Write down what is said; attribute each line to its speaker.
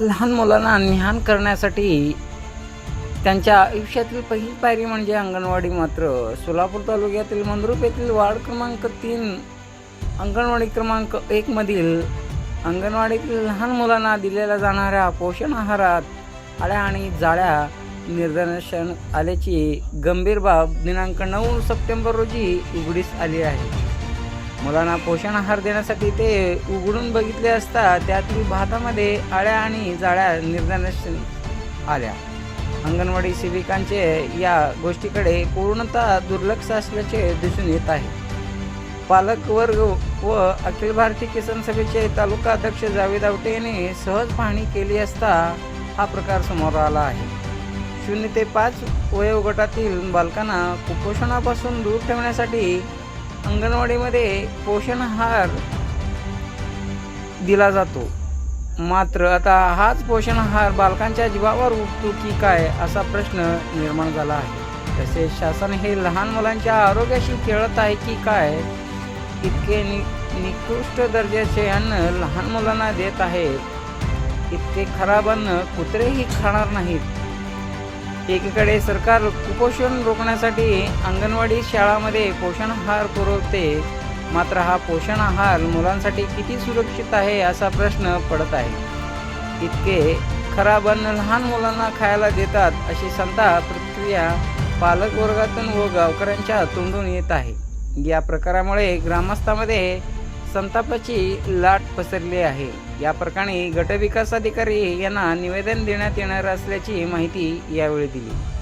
Speaker 1: लहान मुलांना निहान करण्यासाठी त्यांच्या आयुष्यातील पहिली पायरी म्हणजे अंगणवाडी मात्र. सोलापूर तालुक्यातील मंद्रुप येथील वार्ड क्रमांक तीन अंगणवाडी क्रमांक एकमधील अंगणवाडीतील लहान मुलांना दिलेल्या जाणाऱ्या पोषण आहारात आळ्या आणि जाळ्या निर्दर्शन आल्याची गंभीर बाब दिनांक नऊ सप्टेंबर रोजी उघडीस आली आहे. मुलांना पोषण आहार देण्यासाठी ते उघडून बघितले असता त्यातील भातामध्ये आळ्या आणि जाळ्या निर्दर्शन आल्या. अंगणवाडी सेविकांचे या गोष्टीकडे पूर्णतः दुर्लक्ष असल्याचे दिसून येत आहे. पालक वर्ग व अखिल भारतीय किसान सभेचे तालुका अध्यक्ष जावेद आवटे यांनी सहज पाहणी केली असता हा प्रकार समोर आला आहे. शून्य ते पाच वयोगटातील बालकांना कुपोषणापासून दूर ठेवण्यासाठी अंगणवाडीमध्ये पोषण आहार दिला जातो. मात्र आता हाच पोषण आहार बालकांच्या जीवावर उठतो की काय असा प्रश्न निर्माण झाला आहे. तसेच शासन हे लहान मुलांच्या आरोग्याशी खेळत आहे की काय इतके नि निकृष्ट दर्जाचे अन्न लहान मुलांना देत आहेत. इतके खराब अन्न कुत्रेही खाणार नाहीत. एकीकडे सरकार कुपोषण रोखण्यासाठी अंगणवाडी शाळामध्ये पोषण आहार पुरवते. मात्र हा पोषण आहार मुलांसाठी किती सुरक्षित आहे असा प्रश्न पडत आहे. इतके खराब अन्न लहान मुलांना खायला देतात अशी संताप प्रतिक्रिया पालक वर्गातून व गावकऱ्यांच्या तोंडून येत आहे. या प्रकारामुळे ग्रामस्थामध्ये संतापाची लाट पसरली आहे. या प्रकरणी गटविकास अधिकारी यांना निवेदन देण्यात येणार असल्याची माहिती यावेळी दिली.